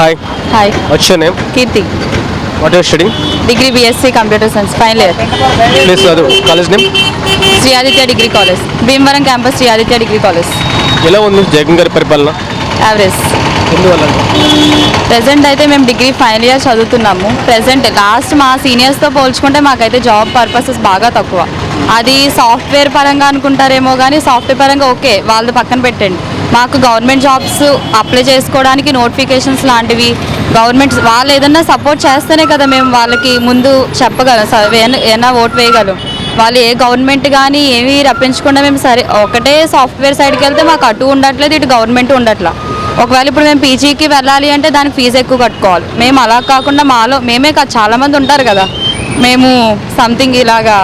Hi hi what's your name Keerthi what your studying degree BSc computer science final year please అది college name Sri Aditya degree college Bhimavaram campus Sri Aditya degree college ఎలా ఉంది జగన్ గారి పరిపాలన? Average present అయితే మేము degree final year చదువుతున్నాము. Present last మా సీనియర్స్తో పోల్చుకుంటే మాకైతే జాబ్ పర్పసెస్ బాగా తక్కువ. అది సాఫ్ట్వేర్ పరంగా అనుకుంటారేమో కానీ సాఫ్ట్వేర్ పరంగా ఓకే వాళ్ళది పక్కన పెట్టండి. మాకు గవర్నమెంట్ జాబ్స్ అప్లై చేసుకోవడానికి నోటిఫికేషన్స్ లాంటివి గవర్నమెంట్ వాళ్ళు ఏదన్నా సపోర్ట్ చేస్తేనే కదా మేము వాళ్ళకి ముందు చెప్పగలం ఏమైనా ఓట్ వేయగలం. వాళ్ళు ఏ గవర్నమెంట్ కానీ ఏమీ రప్పించకుండా మేము సరే ఒకటే సాఫ్ట్వేర్ సైడ్కి వెళ్తే మాకు అటు ఉండట్లేదు ఇటు గవర్నమెంట్ ఉండట్లా. ఒకవేళ ఇప్పుడు మేము పీజీకి వెళ్ళాలి అంటే దానికి ఫీజు ఎక్కువ కట్టుకోవాలి. మేము అలా కాకుండా మాలో మేమే కాదు చాలామంది ఉంటారు కదా. మేము సంథింగ్ ఇలాగా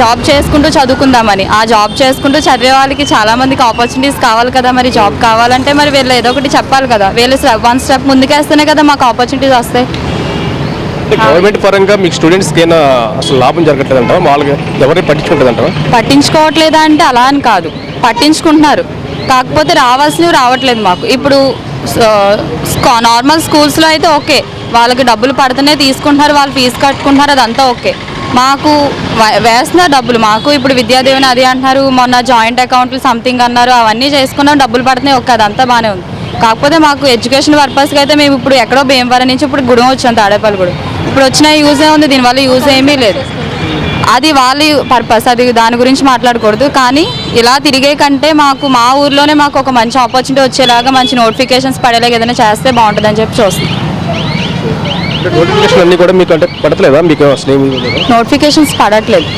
జాబ్ చేసుకుంటూ చదువుకుందామని. ఆ జాబ్ చేసుకుంటూ చదివే వాళ్ళకి చాలా మందికి ఆపర్చునిటీస్ కావాలి కదా మరి. జాబ్ కావాలంటే మరి వీళ్ళు ఏదో ఒకటి చెప్పాలి కదా. వీళ్ళు వన్ స్టెప్ ముందుకేస్తేనే కదా మాకు ఆపర్చునిటీస్ వస్తాయి. గవర్నమెంట్ పరంగా మీకు స్టూడెంట్స్కి ఏమైనా అసలు లాభం ఎవరిని పట్టించుకుంటుందంటావా? పట్టించుకోవట్లేదా అంటే అలా అని కాదు. పట్టించుకుంటున్నారు. కాకపోతే రావాల్సినవి రావట్లేదు మాకు. ఇప్పుడు నార్మల్ స్కూల్స్లో అయితే ఓకే. వాళ్ళకి డబ్బులు పడుతూనే తీసుకుంటున్నారు. వాళ్ళు ఫీజు కట్టుకుంటున్నారు. అదంతా ఓకే. మాకు వేస్తున్న డబ్బులు. మాకు ఇప్పుడు విద్యాదేవిని అది అంటున్నారు మొన్న జాయింట్ అకౌంట్లు సంథింగ్ అన్నారు అవన్నీ చేసుకున్నాం డబ్బులు పడుతున్నాయి ఒక్క అదంతా బాగానే ఉంది. కాకపోతే మాకు ఎడ్యుకేషన్ పర్పస్కి అయితే మేము ఇప్పుడు ఎక్కడో భీమవరం నుంచి ఇప్పుడు గుడం వచ్చాం తాడేపల్లి ఇప్పుడు వచ్చిన యూజే ఉంది దీనివల్ల యూజ్ ఏమీ లేదు. అది వాళ్ళ పర్పస్ అది దాని గురించి మాట్లాడకూడదు. కానీ ఇలా తిరిగే కంటే మాకు మా ఊర్లోనే మాకు ఒక మంచి ఆపర్చునిటీ వచ్చేలాగా మంచి నోటిఫికేషన్స్ పడేలాగా ఏదైనా చేస్తే బాగుంటుందని చెప్పి చూస్తాం అంటే నోటిఫికేషన్ అన్నీ కూడా మీకు అంటే పడతలేదా? మీకు అసలు? నోటిఫికేషన్స్ పడట్లేదు.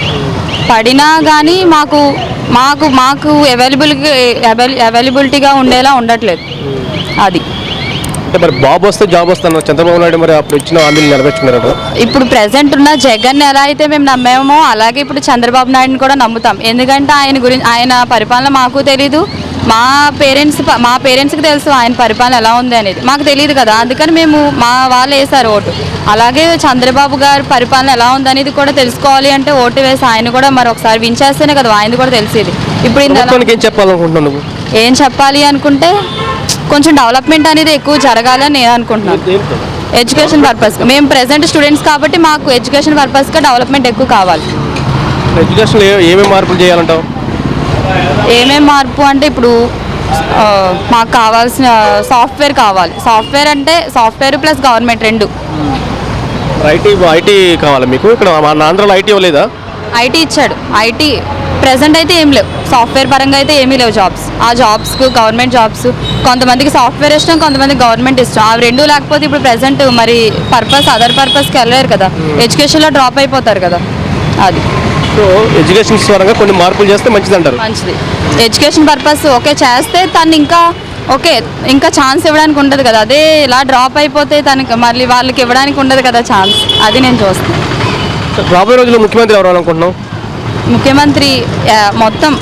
పడినా కానీ మాకు మాకు మాకు అవైలబుల్ అవైలబిలిటీగా ఉండేలా ఉండట్లేదు. అది. అంటే మరి బాబు వస్తే జాబ్ వస్తాను. చంద్రబాబు నాయుడు మరి అప్పుడు ఇచ్చిన హామీలు నెరవేర్చుకున్నారట ఇప్పుడు? ప్రెసెంట్ ఉన్న జగన్ ఎలా అయితే మేము నమ్మామో అలాగే ఇప్పుడు చంద్రబాబు నాయుడుని కూడా నమ్ముతాం. ఎందుకంటే ఆయన గురించి ఆయన పరిపాలన మాకు తెలీదు. మా పేరెంట్స్ మా పేరెంట్స్కి తెలుసు ఆయన పరిపాలన ఎలా ఉంది అనేది. మాకు తెలియదు కదా. అందుకని మేము మా వాళ్ళు వేశారు ఓటు. అలాగే చంద్రబాబు గారి పరిపాలన ఎలా ఉంది అనేది కూడా తెలుసుకోవాలి అంటే ఓటు వేసి ఆయన కూడా మరి ఒకసారి వించేస్తేనే కదా ఆయనది కూడా తెలిసేది. ఇప్పుడు ఏం చెప్పాలి అనుకుంటే కొంచెం డెవలప్మెంట్ అనేది ఎక్కువ జరగాలని నేను అనుకుంటున్నాను. ఎడ్యుకేషన్ పర్పస్ మేము ప్రెసెంట్ స్టూడెంట్స్ కాబట్టి మాకు ఎడ్యుకేషన్ పర్పస్గా డెవలప్మెంట్ ఎక్కువ కావాలి. ఎడ్యుకేషన్లో ఏ- ఏమేమి మార్పులు చేయాలంటావు? ఏమేం మార్పు అంటే ఇప్పుడు మాకు కావాల్సిన సాఫ్ట్వేర్ కావాలి. సాఫ్ట్వేర్ అంటే సాఫ్ట్వేర్ ప్లస్ గవర్నమెంట్ రెండు. ఐటీ ఐటీ కావాలా మీకు? ఇక్కడ మన ఆంధ్రాలో ఐటీ ఇవ్వలేదా? ఐటీ ఇచ్చాడు. ఐటీ ప్రెసెంట్ అయితే ఏం లేవు. సాఫ్ట్వేర్ పరంగా అయితే ఏమీ లేవు జాబ్స్ ఆ జాబ్స్కు గవర్నమెంట్ జాబ్స్ కొంతమందికి సాఫ్ట్వేర్ ఇష్టం కొంతమందికి గవర్నమెంట్ ఇష్టం. అవి రెండు లేకపోతే ఇప్పుడు ప్రెసెంట్ మరి పర్పస్ అదర్ పర్పస్కి వెళ్ళలేరు కదా. ఎడ్యుకేషన్లో డ్రాప్ అయిపోతారు కదా. అది. సో ఎడ్యుకేషన్ పరంగా కొన్ని మార్పులు చేస్తే మంచిది అంటారు. మంచిది. ఎడ్యుకేషన్ పర్పస్ ఓకే చేస్తే తను ఇంకా ఓకే ఇంకా ఛాన్స్ ఇవ్వడానికి ఉండదు కదా. అదే ఇలా డ్రాప్ అయిపోతే తనకి మళ్ళీ వాళ్ళకి ఇవ్వడానికి ఉండదు కదా ఛాన్స్ అది నేను చూస్తాను రాబోయే రోజుల్లో ముఖ్యమంత్రి ఎవరు అనుకుంటున్నావు ముఖ్యమంత్రి మొత్తం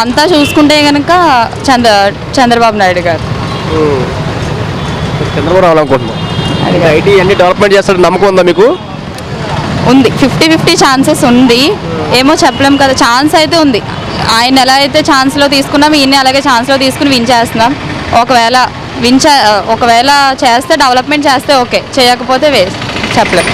అంతా చూసుకుంటే కనుక చంద్ర చంద్రబాబు నాయుడు గారు. చంద్రబాబు రావాలనుకుంటున్నావు ఐటీ అన్ని డెవలప్మెంట్ చేస్తాడు నమ్మకం ఉందా మీకు? ఉంది. ఫిఫ్టీ ఫిఫ్టీ ఛాన్సెస్ ఉంది. ఏమో చెప్పలేం కదా ఛాన్స్ అయితే ఉంది. ఆయన ఎలా అయితే ఛాన్స్లో తీసుకున్నాం ఈయన అలాగే ఛాన్స్లో తీసుకుని విన్ చేస్తున్నాం. ఒకవేళ విన్ చే ఒకవేళ చేస్తే డెవలప్మెంట్ చేస్తే ఓకే చేయకపోతే వేస్ట్ చెప్పలేం.